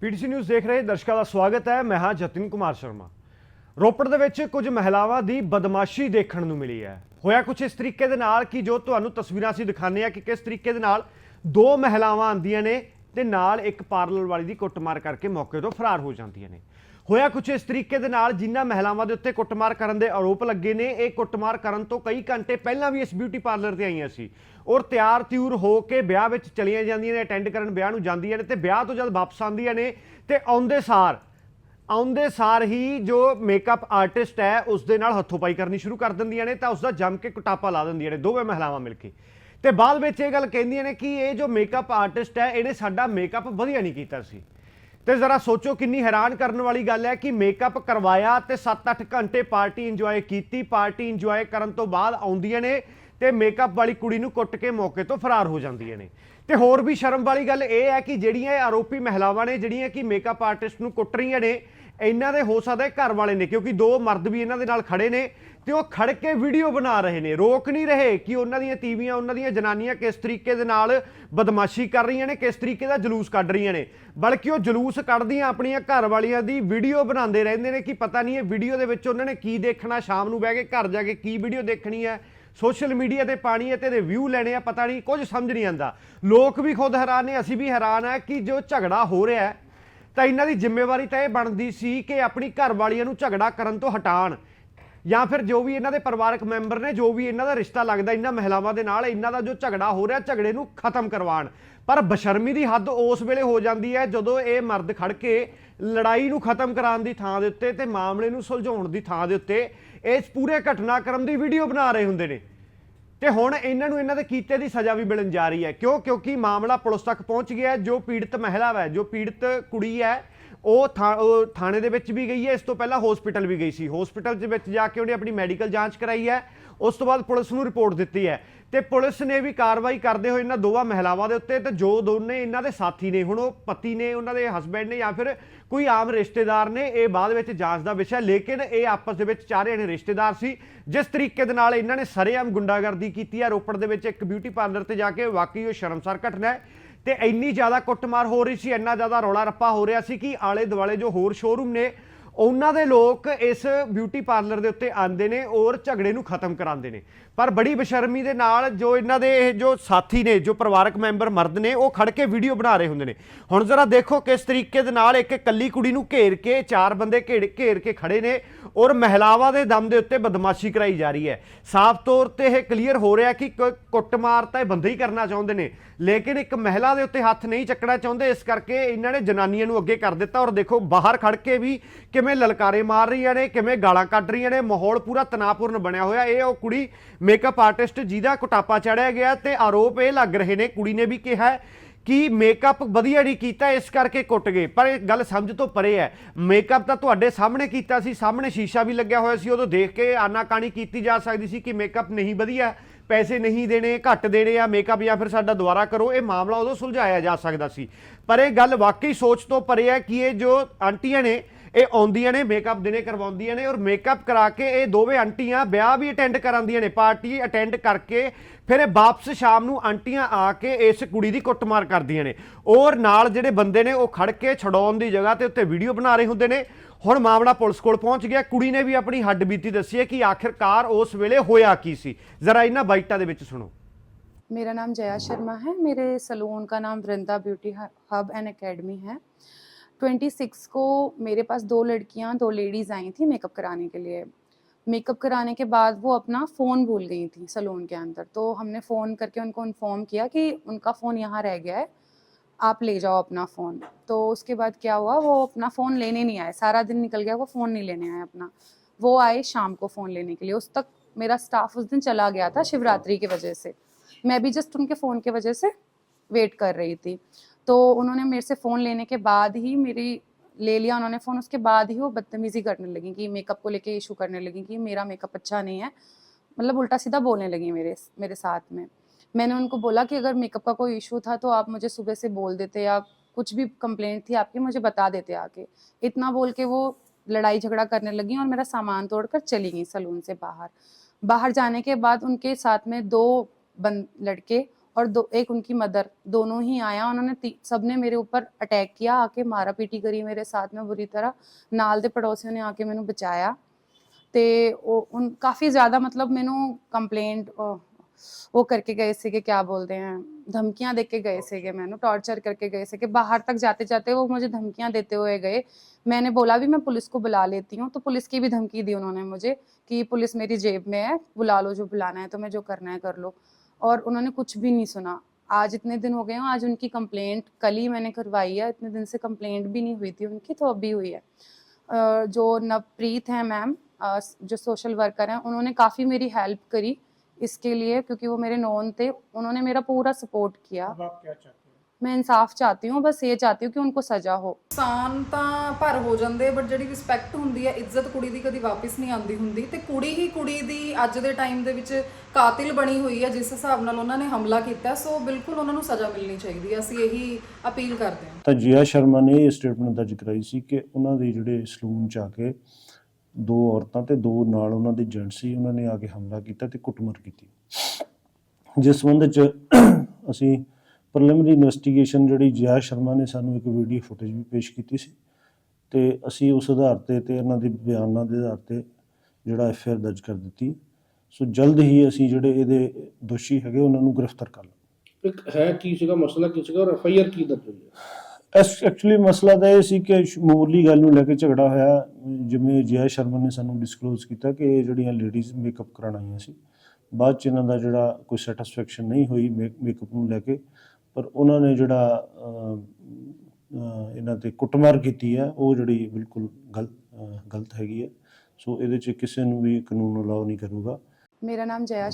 PTC news ਦੇਖ ਰਹੇ ਦਰਸ਼ਕਾਂ ਦਾ ਸਵਾਗਤ ਹੈ। ਮੈਂ ਹਾਂ ਜਤਿਨ ਕੁਮਾਰ ਸ਼ਰਮਾ। ਰੋਪੜ ਦੇ ਵਿੱਚ ਕੁਝ ਮਹਿਲਾਵਾਂ ਦੀ ਬਦਮਾਸ਼ੀ ਦੇਖਣ ਨੂੰ ਮਿਲੀ ਹੈ। ਹੋਇਆ ਕੁਝ ਇਸ ਤਰੀਕੇ ਦੇ ਨਾਲ ਕਿ ਜੋ ਤੁਹਾਨੂੰ ਤਸਵੀਰਾਂ ਅਸੀਂ ਦਿਖਾਉਂਦੇ ਆ ਕਿ ਕਿਸ ਤਰੀਕੇ ਦੇ ਨਾਲ ਦੋ ਮਹਿਲਾਵਾਂ ਆਂਦੀਆਂ ਨੇ ਤੇ ਨਾਲ ਇੱਕ ਪਾਰਲਰ ਵਾਲੀ ਦੀ ਕੁੱਟਮਾਰ ਕਰਕੇ ਮੌਕੇ ਤੋਂ ਫਰਾਰ ਹੋ ਜਾਂਦੀਆਂ ਨੇ। ਹੋਇਆ ਕੁਝ ਇਸ ਤਰੀਕੇ ਦੇ ਨਾਲ ਜਿਨ੍ਹਾਂ ਮਹਿਲਾਵਾਂ ਦੇ ਉੱਤੇ ਕੁੱਟਮਾਰ ਕਰਨ ਦੇ ਆਰੋਪ ਲੱਗੇ ਨੇ, ਇਹ ਕੁੱਟਮਾਰ ਕਰਨ ਤੋਂ ਕਈ ਘੰਟੇ ਪਹਿਲਾਂ ਵੀ ਇਸ ਬਿਊਟੀ ਪਾਰਲਰ ਤੇ ਆਈਆਂ ਸੀ। ਔਰ ਤਿਆਰ ਤਿਉਰ ਹੋ ਕੇ ਵਿਆਹ ਵਿੱਚ ਚਲੀਆਂ ਜਾਂਦੀਆਂ ਨੇ ਅਟੈਂਡ ਕਰਨ ਵਿਆਹ ਨੂੰ ਜਾਂਦੀਆਂ ਨੇ ਤੇ ਵਿਆਹ ਤੋਂ ਜਦ ਵਾਪਸ ਆਉਂਦੀਆਂ ਨੇ ਤੇ ਆਉਂਦੇ ਸਾਰ ਆਉਂਦੇ ਸਾਰ ਹੀ ਜੋ ਮੇਕਅਪ ਆਰਟਿਸਟ ਹੈ, ਉਸ ਦੇ ਨਾਲ ਹੱਥੋਂਪਾਈ ਕਰਨੀ ਸ਼ੁਰੂ ਕਰ ਦਿੰਦੀਆਂ ਨੇ ਤਾਂ ਉਸ ਦਾ ਜੰਮ ਕੇ ਕੁਟਾਪਾ ਲਾ ਦਿੰਦੀਆਂ ਨੇ ਦੋਵੇਂ ਮਹਿਲਾਵਾਂ ਮਿਲ ਕੇ। ਤੇ ਬਾਅਦ ਵਿੱਚ ਇਹ ਗੱਲ ਕਹਿੰਦੀਆਂ ਨੇ ਕਿ ਇਹ ਜੋ ਮੇਕਅਪ ਆਰਟਿਸਟ ਹੈ, ਇਹਨੇ ਸਾਡਾ ਮੇਕਅਪ ਵਧੀਆ ਨਹੀਂ ਕੀਤਾ ਸੀ। ਤੇ ਜ਼ਰਾ ਸੋਚੋ ਕਿੰਨੀ ਹੈਰਾਨ ਕਰਨ ਵਾਲੀ ਗੱਲ ਹੈ ਕਿ ਮੇਕਅਪ ਕਰਵਾਇਆ ਤੇ 7-8 ਘੰਟੇ ਪਾਰਟੀ ਇੰਜੋਏ ਕੀਤੀ, ਪਾਰਟੀ ਇੰਜੋਏ ਕਰਨ ਤੋਂ ਬਾਅਦ ਆਉਂਦੀਆਂ ਨੇ ਤੇ ਮੇਕਅਪ ਵਾਲੀ ਕੁੜੀ ਨੂੰ ਕੁੱਟ ਕੇ ਮੌਕੇ ਤੋਂ ਫਰਾਰ ਹੋ ਜਾਂਦੀਆਂ ਨੇ। ਤੇ ਹੋਰ ਵੀ ਸ਼ਰਮ ਵਾਲੀ ਗੱਲ ਇਹ ਹੈ ਕਿ ਜਿਹੜੀਆਂ ਆਰੋਪੀ ਮਹਿਲਾਵਾਂ ਨੇ, ਜਿਹੜੀਆਂ ਕਿ ਮੇਕਅਪ ਆਰਟਿਸਟ ਨੂੰ ਕੁੱਟ ਰਹੀਆਂ ਨੇ ਇਹਨਾਂ ਦੇ ਹੋ ਸਕਦਾ ਘਰ ਵਾਲੇ ਨੇ, ਕਿਉਂਕਿ ਦੋ ਮਰਦ ਵੀ ਇਹਨਾਂ ਦੇ ਨਾਲ ਖੜੇ ਨੇ ਤੇ ਉਹ ਖੜ ਕੇ ਵੀਡੀਓ ਬਣਾ ਰਹੇ ਨੇ। ਰੋਕ ਨਹੀਂ ਰਹੇ ਕਿ ਉਹਨਾਂ ਦੀਆਂ ਤੀਵੀਆਂ, ਉਹਨਾਂ ਦੀਆਂ ਜਨਾਨੀਆਂ ਕਿਸ ਤਰੀਕੇ ਦੇ ਨਾਲ ਬਦਮਾਸ਼ੀ ਕਰ ਰਹੀਆਂ ਨੇ, ਕਿਸ ਤਰੀਕੇ ਦਾ ਜਲੂਸ ਕੱਢ ਰਹੀਆਂ ਨੇ। ਬਲਕਿ ਉਹ ਜਲੂਸ ਕੱਢਦੀਆਂ ਆਪਣੀਆਂ ਘਰ ਵਾਲੀਆਂ ਦੀ ਵੀਡੀਓ ਬਣਾਉਂਦੇ ਰਹਿੰਦੇ ਨੇ ਕਿ ਪਤਾ ਨਹੀਂ ਇਹ ਵੀਡੀਓ ਦੇ ਵਿੱਚ ਉਹਨਾਂ ਨੇ ਕੀ ਦੇਖਣਾ, ਸ਼ਾਮ ਨੂੰ ਬਹਿ ਕੇ ਘਰ ਜਾ ਕੇ ਕੀ ਵੀਡੀਓ ਦੇਖਣੀ ਹੈ। ਸੋਸ਼ਲ ਮੀਡੀਆ ਤੇ ਪਾਣੀ ਹੈ ਤੇ ਇਹਦੇ ਵਿਊ ਲੈਣੇ ਆ, ਪਤਾ ਨਹੀਂ, ਕੁਝ ਸਮਝ ਨਹੀਂ ਆਂਦਾ ਲੋਕ ਵੀ ਖੁਦ ਹੈਰਾਨ ਨੇ, ਅਸੀਂ ਵੀ ਹੈਰਾਨ ਆ ਕਿ ਜੋ ਝਗੜਾ ਹੋ ਰਿਹਾ ਹੈ ਤਾਂ ਇਹਨਾਂ ਦੀ ਜ਼ਿੰਮੇਵਾਰੀ ਤਾਂ ਇਹ ਬਣਦੀ ਸੀ ਕਿ ਆਪਣੀ ਘਰ ਵਾਲੀਆਂ ਨੂੰ ਝਗੜਾ ਕਰਨ ਤੋਂ ਹਟਾਣ। ਜਾਂ ਫਿਰ ਜੋ ਵੀ ਇਹਨਾਂ ਦੇ ਪਰਿਵਾਰਕ ਮੈਂਬਰ ਨੇ, ਜੋ ਵੀ ਇਹਨਾਂ ਦਾ ਰਿਸ਼ਤਾ ਲੱਗਦਾ ਇਹਨਾਂ ਮਹਿਲਾਵਾਂ ਦੇ ਨਾਲ, ਇਹਨਾਂ ਦਾ ਜੋ ਝਗੜਾ ਹੋ ਰਿਹਾ, ਝਗੜੇ ਨੂੰ ਖਤਮ ਕਰਵਾਉਣ ਪਰ ਬਸ਼ਰਮੀ ਦੀ ਹੱਦ ਉਸ ਵੇਲੇ ਹੋ ਜਾਂਦੀ ਹੈ ਜਦੋਂ ਇਹ ਮਰਦ ਖੜ ਕੇ ਲੜਾਈ ਨੂੰ ਖਤਮ ਕਰਾਉਣ ਦੀ ਥਾਂ ਦੇ ਉੱਤੇ ਤੇ ਮਾਮਲੇ ਨੂੰ ਸੁਲਝਾਉਣ ਦੀ ਥਾਂ ਦੇ ਉੱਤੇ ਇਸ ਪੂਰੇ ਘਟਨਾਕ੍ਰਮ ਦੀ ਵੀਡੀਓ ਬਣਾ ਰਹੇ ਹੁੰਦੇ ਨੇ। ਤੇ ਹੁਣ ਇਹਨਾਂ ਨੂੰ ਇਹਨਾਂ ਦੇ ਕੀਤੇ ਦੀ ਸਜ਼ਾ ਵੀ ਮਿਲਣ ਜਾ ਰਹੀ ਹੈ। ਕਿਉਂ? ਕਿਉਂਕਿ ਮਾਮਲਾ ਪੁਲਿਸ ਤੱਕ ਪਹੁੰਚ ਗਿਆ ਹੈ। ਜੋ ਪੀੜਤ ਮਹਿਲਾ ਹੈ, ਜੋ ਪੀੜਤ ਕੁੜੀ ਹੈ, ਉਹ ਥਾ- ਉਹ ਥਾਣੇ ਦੇ ਵਿੱਚ ਵੀ ਗਈ ਹੈ, ਇਸ ਤੋਂ ਪਹਿਲਾਂ ਹਸਪੀਟਲ ਵੀ ਗਈ ਸੀ। ਹਸਪੀਟਲ ਦੇ ਵਿੱਚ ਜਾ ਕੇ ਉਹਨੇ ਆਪਣੀ ਮੈਡੀਕਲ ਜਾਂਚ ਕਰਾਈ ਹੈ, ਉਸ ਤੋਂ ਬਾਅਦ ਪੁਲਿਸ ਨੂੰ ਰਿਪੋਰਟ ਦਿੱਤੀ ਹੈ। ਤੇ ਪੁਲਿਸ ਨੇ ਵੀ ਕਾਰਵਾਈ ਕਰਦੇ ਹੋਏ ਇਹਨਾਂ ਦੋਵਾਂ ਮਹਿਲਾਵਾਂ ਦੇ ਉੱਤੇ ਤੇ ਜੋ ਦੋਨੇ ਇਹਨਾਂ ਦੇ ਸਾਥੀ ਨੇ, ਹੁਣ ਉਹ ਪਤੀ ਨੇ, ਉਹਨਾਂ ਦੇ ਹਸਬੰਡ ਨੇ ਜਾਂ ਫਿਰ ਕੋਈ ਆਮ ਰਿਸ਼ਤੇਦਾਰ ਨੇ, ਇਹ ਬਾਅਦ ਵਿੱਚ ਜਾਂਚ ਦਾ ਵਿਸ਼ਾ ਲੇਕਿਨ ਇਹ ਆਪਸ ਦੇ ਵਿੱਚ ਚਾਰੇ ਜਣੇ ਰਿਸ਼ਤੇਦਾਰ ਸੀ। ਜਿਸ ਤਰੀਕੇ ਦੇ ਨਾਲ ਇਹਨਾਂ ਨੇ ਸਰੇਆਮ ਗੁੰਡਾਗਰਦੀ ਕੀਤੀ ਹੈ, ਰੋਪੜ ਦੇ ਵਿੱਚ ਇੱਕ ਬਿਊਟੀ ਪਾਰਲਰ ਤੇ ਜਾ ਕੇ ਵਾਕਈ ਉਹ ਸ਼ਰਮਸਾਰ ਘਟਨਾ ਹੈ। ਤੇ ਇੰਨੀ ਜ਼ਿਆਦਾ ਕੁੱਟਮਾਰ ਹੋ ਰਹੀ ਸੀ, ਇੰਨਾ ਜ਼ਿਆਦਾ ਰੌਲਾ ਰੱਪਾ ਹੋ ਰਿਹਾ ਸੀ ਕਿ ਆਲੇ ਦੁਆਲੇ ਜੋ ਹੋਰ ਸ਼ੋਰੂਮ ਨੇ ਉਹਨਾਂ ਦੇ ਲੋਕ ਇਸ ਬਿਊਟੀ ਪਾਰਲਰ ਦੇ ਉੱਤੇ ਆਉਂਦੇ ਨੇ ਔਰ ਝਗੜੇ ਨੂੰ ਖਤਮ ਕਰਾਉਂਦੇ ਨੇ। ਪਰ ਬੜੀ ਬੇਸ਼ਰਮੀ ਦੇ ਨਾਲ ਜੋ ਇਹਨਾਂ ਦੇ ਇਹ ਜੋ ਸਾਥੀ ਨੇ, ਜੋ ਪਰਿਵਾਰਕ ਮੈਂਬਰ ਮਰਦ ਨੇ, ਉਹ ਖੜ ਕੇ ਵੀਡੀਓ ਬਣਾ ਰਹੇ ਹੁੰਦੇ ਨੇ। ਹੁਣ ਜ਼ਰਾ ਦੇਖੋ ਕਿਸ ਤਰੀਕੇ ਦੇ ਨਾਲ ਇੱਕ ਇਕੱਲੀ ਕੁੜੀ ਨੂੰ ਘੇਰ ਕੇ, ਚਾਰ ਬੰਦੇ ਘੇਰ ਘੇਰ ਕੇ ਖੜੇ ਨੇ ਔਰ ਮਹਿਲਾਵਾਂ ਦੇ ਦਮ ਦੇ ਉੱਤੇ ਬਦਮਾਸ਼ੀ ਕਰਾਈ ਜਾ ਰਹੀ ਹੈ। ਸਾਫ਼ ਤੌਰ ਤੇ ਇਹ ਕਲੀਅਰ ਹੋ ਰਿਹਾ ਕਿ ਕ- ਕੁੱਟਮਾਰ ਤਾਂ ਇਹ ਬੰਦੇ ਹੀ ਕਰਨਾ ਚਾਹੁੰਦੇ ਨੇ, ਲੇਕਿਨ ਇੱਕ ਮਹਿਲਾ ਦੇ ਉੱਤੇ ਹੱਥ ਨਹੀਂ ਚੱਕਣਾ ਚਾਹੁੰਦੇ, ਇਸ ਕਰਕੇ ਇਹਨਾਂ ਨੇ ਜਨਾਨੀਆਂ ਨੂੰ ਅੱਗੇ ਕਰ ਦਿੱਤਾ ਔਰ ਦੇਖੋ ਬਾਹਰ ਖੜ ਕੇ ਵੀ ਕਿਵੇਂ ਲਲਕਾਰੇ ਮਾਰ ਰਹੀਆਂ ਨੇ, ਕਿਵੇਂ ਗਾਲਾਂ ਕੱਢ ਰਹੀਆਂ ਨੇ, ਮਾਹੌਲ ਪੂਰਾ ਤਣਾਅਪੂਰਨ ਬਣਿਆ ਹੋਇਆ। ਇਹ ਉਹ ਕੁੜੀ ਮੇਕਅਪ ਆਰਟਿਸਟ ਜਿਹਦਾ ਕੁਟਾਪਾ ਚੜਿਆ ਗਿਆ ਤੇ ਆਰੋਪ ਇਹ ਲੱਗ ਰਹੇ ਨੇ, ਕੁੜੀ ਨੇ ਵੀ ਕਿਹਾ ਕਿ ਮੇਕਅਪ ਵਧੀਆ ਨਹੀਂ ਕੀਤਾ, ਇਸ ਕਰਕੇ ਕੁੱਟ ਗਏ। ਪਰ ਇਹ ਗੱਲ ਸਮਝ ਤੋਂ ਪਰੇ ਹੈ। ਮੇਕਅਪ ਤਾਂ ਤੁਹਾਡੇ ਸਾਹਮਣੇ ਕੀਤਾ ਸੀ, ਸਾਹਮਣੇ ਸ਼ੀਸ਼ਾ ਵੀ ਲੱਗਿਆ ਹੋਇਆ ਸੀ, ਉਦੋਂ ਦੇਖ ਕੇ ਆਨਾਕਾਣੀ ਕੀਤੀ ਜਾ ਸਕਦੀ ਸੀ ਕਿ ਮੇਕਅਪ ਨਹੀਂ ਵਧੀਆ, ਪੈਸੇ ਨਹੀਂ ਦੇਣੇ, ਘੱਟ ਦੇਣੇ ਆ ਮੇਕਅਪ ਜਾਂ ਫਿਰ ਸਾਡਾ ਦੁਬਾਰਾ ਕਰੋ, ਇਹ ਮਾਮਲਾ ਉਦੋਂ ਸੁਲਝਾਇਆ ਜਾ ਸਕਦਾ ਸੀ। ਪਰ ਇਹ ਗੱਲ ਵਾਕਈ ਸੋਚ ਤੋਂ ਪਰੇ ਹੈ ਕਿ ਇਹ ਜੋ ਆਂਟੀਆਂ ਨੇ ਇਹ ਆਉਂਦੀਆਂ ਨੇ ਮੇਕਅਪ ਦਿਨੇ ਕਰਵਾਉਂਦੀਆਂ ਨੇ ਔਰ ਮੇਕਅਪ ਕਰਾ ਕੇ ਇਹ ਦੋਵੇਂ ਆਂਟੀਆਂ ਵਿਆਹ ਵੀ ਅਟੈਂਡ ਕਰਾਉਂਦੀਆਂ ਨੇ ਪਾਰਟੀ ਅਟੈਂਡ ਕਰਕੇ ਫਿਰ ਇਹ ਵਾਪਸ ਸ਼ਾਮ ਨੂੰ ਆਂਟੀਆਂ ਆ ਕੇ ਇਸ ਕੁੜੀ ਦੀ ਕੁੱਟਮਾਰ ਕਰਦੀਆਂ ਨੇ ਔਰ ਨਾਲ ਜਿਹੜੇ ਬੰਦੇ ਨੇ ਉਹ ਖੜ ਕੇ ਛਡਾਉਣ ਦੀ ਜਗ੍ਹਾ ਤੇ ਉੱਤੇ ਵੀਡੀਓ ਬਣਾ ਰਹੇ ਹੁੰਦੇ ਨੇ ਹੁਣ ਮਾਮਲਾ ਪੁਲਿਸ ਕੋਲ ਪਹੁੰਚ ਗਿਆ ਕੁੜੀ ਨੇ ਵੀ ਆਪਣੀ ਹੱਡ ਬੀਤੀ ਦੱਸੀ ਹੈ ਕਿ ਆਖਿਰਕਾਰ ਉਸ ਵੇਲੇ ਹੋਇਆ ਕੀ ਸੀ ਜ਼ਰਾ ਇਹਨਾਂ ਬਾਈਟਾਂ ਦੇ ਵਿੱਚ ਸੁਣੋ मेरा नाम जया शर्मा है मेरे सलून का नाम Vrinda beauty hub and academy है 26 को मेरे पास दो लड़कियाँ, दो लेडीज़ आई थी मेकअप कराने के लिए। मेकअप कराने के बाद वो अपना फ़ोन भूल गई थी सलून के अंदर। तो हमने फ़ोन करके उनको इन्फॉर्म किया कि उनका फ़ोन यहाँ रह गया है, आप ले जाओ अपना फ़ोन। तो उसके बाद क्या हुआ, वो अपना फ़ोन लेने नहीं आए। सारा दिन निकल गया, वो फ़ोन नहीं लेने आए अपना। वो आए शाम को फ़ोन लेने के लिए। उस तक मेरा स्टाफ उस दिन चला गया था शिवरात्रि की वजह से। मैं भी जस्ट उनके फ़ोन की वजह से वेट कर रही थी। तो उन्होंने मेरे से फ़ोन लेने के बाद ही मेरी, ले लिया उन्होंने फ़ोन। उसके बाद ही वो बदतमीज़ी करने लगी कि मेकअप को लेके इशू करने लगी कि मेरा मेकअप अच्छा नहीं है। मतलब उल्टा सीधा बोलने लगी मेरे मेरे साथ में। मैंने उनको बोला कि अगर मेकअप का कोई इशू था तो आप मुझे सुबह से बोल देते या कुछ भी कंप्लेंट थी आपकी, मुझे बता देते आके। इतना बोल के वो लड़ाई झगड़ा करने लगी और मेरा सामान तोड़कर चली गई सलून से बाहर। बाहर जाने के बाद उनके साथ में दो बन, लड़के और दो एक उनकी मदर दोनों ही आया उन्होंने ती- सबने मेरे ऊपर अटैक किया आके मारा पीटी करी मेरे साथ में बुरी तरह ਨਾਲ ਦੇ ਪੜੋਸੀਆਂ ਨੇ ਆਕੇ ਮੈਨੂੰ ਬਚਾਇਆ ਤੇ ਉਹ ਉਨ ਕਾਫੀ ਜ਼ਿਆਦਾ ਮਤਲਬ ਮੈਨੂੰ ਕੰਪਲੇਂਟ ਉਹ ਕਰਕੇ ਗਏ ਸੀਗੇ क्या बोलते हैं धमकियां दे के गए ਸੀਗੇ ਮੈਨੂੰ टॉर्चर करके गए थे कि बाहर तक जाते जाते वो मुझे धमकियां देते हुए गए मैंने बोला भी मैं पुलिस को बुला लेती हूँ तो पुलिस की भी धमकी दी उन्होंने मुझे कि पुलिस मेरी जेब में है बुला लो जो बुलाना है तुम्हें जो करना है कर लो और उन्होंने कुछ भी नहीं सुना। आज इतने दिन हो गए हैं, आज उनकी कंप्लेंट कल ही मैंने करवाई है। इतने दिन से कंप्लेंट भी नहीं हुई थी उनकी तो अभी हुई है। जो नवप्रीत हैं मैम जो सोशल वर्कर हैं, उन्होंने काफ़ी मेरी हेल्प करी इसके लिए, क्योंकि वो मेरे नॉन थे। उन्होंने मेरा पूरा सपोर्ट किया। आप क्या मैं इंसाफ चाहती हूँ बस ये चाहती हूँ कि उनको सज़ा हो ਨੁਕਸਾਨ ਤਾਂ ਭਰ ਹੋ ਜਾਂਦੇ ਬਟ ਜਿਹੜੀ ਰਿਸਪੈਕਟ ਹੁੰਦੀ ਹੈ ਇੱਜ਼ਤ ਕੁੜੀ ਦੀ ਕਦੀ ਵਾਪਸ ਨਹੀਂ ਆਉਂਦੀ ਹੁੰਦੀ ਤੇ ਕੁੜੀ ਹੀ ਕੁੜੀ ਦੀ ਅੱਜ ਦੇ ਟਾਈਮ ਦੇ ਵਿੱਚ ਕਾਤਿਲ ਬਣੀ ਹੋਈ ਹੈ ਜਿਸ ਹਿਸਾਬ ਨਾਲ ਉਹਨਾਂ ਨੇ ਹਮਲਾ ਕੀਤਾ ਸੋ ਬਿਲਕੁਲ ਉਹਨਾਂ ਨੂੰ ਸਜ਼ਾ ਮਿਲਣੀ ਚਾਹੀਦੀ ਹੈ ਅਸੀਂ ਇਹੀ ਅਪੀਲ ਕਰਦੇ ਹਾਂ ਤਾਂ ਜੀਆ ਸ਼ਰਮਾ ਨੇ ਇਹ ਸਟੇਟਮੈਂਟ ਦਰਜ ਕਰਾਈ ਸੀ ਕਿ ਉਹਨਾਂ ਦੇ ਜਿਹੜੇ ਸਲੂਨ ਚ ਆ ਕੇ ਦੋ ਔਰਤਾਂ ਤੇ ਦੋ ਨਾਲ ਉਹਨਾਂ ਦੇ ਏਜੰਟ ਸੀ ਉਹਨਾਂ ਨੇ ਆ ਕੇ ਹਮਲਾ ਕੀਤਾ ਤੇ ਕੁੱਟਮਾਰ ਕੀਤੀ ਜਿਸ ਸੰਬੰਧ ਚ ਅਸੀਂ ਪ੍ਰੀਲਿਮਿਨਰੀ ਇਨਵੈਸਟੀਗੇਸ਼ਨ ਜਿਹੜੀ ਜੀਆ ਸ਼ਰਮਾ ਨੇ ਸਾਨੂੰ ਇੱਕ ਵੀਡੀਓ ਫੁਟੇਜ ਵੀ ਪੇਸ਼ ਕੀਤੀ ਸੀ ਤੇ ਅਸੀਂ ਉਸ ਆਧਾਰ ਤੇ ਤੇ ਇਹਨਾਂ ਦੇ ਬਿਆਨਾਂ ਦੇ ਆਧਾਰ ਤੇ ਜਿਹੜਾ ਐਫ ਆਰ ਦਰਜ ਕਰ ਦਿੱਤੀ। ਸੋ ਜਲਦ ਹੀ ਅਸੀਂ ਜਿਹੜੇ ਇਹਦੇ ਦੋਸ਼ੀ ਹੈਗੇ ਉਹਨਾਂ ਨੂੰ ਗ੍ਰਿਫਤਾਰ ਕਰ ਲਾਂਗੇ। ਇੱਕ ਹੈ ਕੀ ਸੀਗਾ ਮਸਲਾ ਕੀ ਸੀਗਾ ਔਰ ਐਫ ਆਈ ਆਰ ਕੀ ਦਰਜ ਹੋਈ ਹੈ? ਐਸ ਐਕਚੁਅਲੀ ਮਸਲਾ ਤਾਂ ਇਹ ਸੀ ਕਿ ਸ਼ਮੂਲੀ ਗੱਲ ਨੂੰ ਲੈ ਕੇ ਝਗੜਾ ਹੋਇਆ। ਜਿਵੇਂ ਜੈ ਸ਼ਰਮਾ ਨੇ ਸਾਨੂੰ ਡਿਸਕਲੋਜ਼ ਕੀਤਾ ਕਿ ਇਹ ਜਿਹੜੀਆਂ ਲੇਡੀਜ਼ ਮੇਕਅਪ ਕਰਾਉਣ ਆਈਆਂ ਸੀ। ਬਾਅਦ ਚ ਇਹਨਾਂ ਦਾ ਜਿਹੜਾ ਕੋਈ ਸੈਟੀਸਫੈਕਸ਼ਨ ਨਹੀਂ ਹੋਈ ਮੇਕਅਪ ਨੂੰ ਲੈ ਕੇ ਪਰ ਉਹਨਾਂ ਨੇ ਜਿਹੜਾ ਇਹਨਾਂ ਤੇ ਕੁੱਟਮਾਰ ਕੀਤੀ ਹੈ, ਉਹ ਜਿਹੜੀ ਬਿਲਕੁਲ ਗਲਤ ਗਲਤ ਹੈਗੀ ਹੈ। ਸੋ ਇਹਦੇ 'ਚ ਕਿਸੇ ਨੂੰ ਵੀ ਕਾਨੂੰਨ ਅਲਾਉ ਨਹੀਂ ਕਰੂਗਾ। ਮੇਰਾ ਨਾਮ ਜਯਾ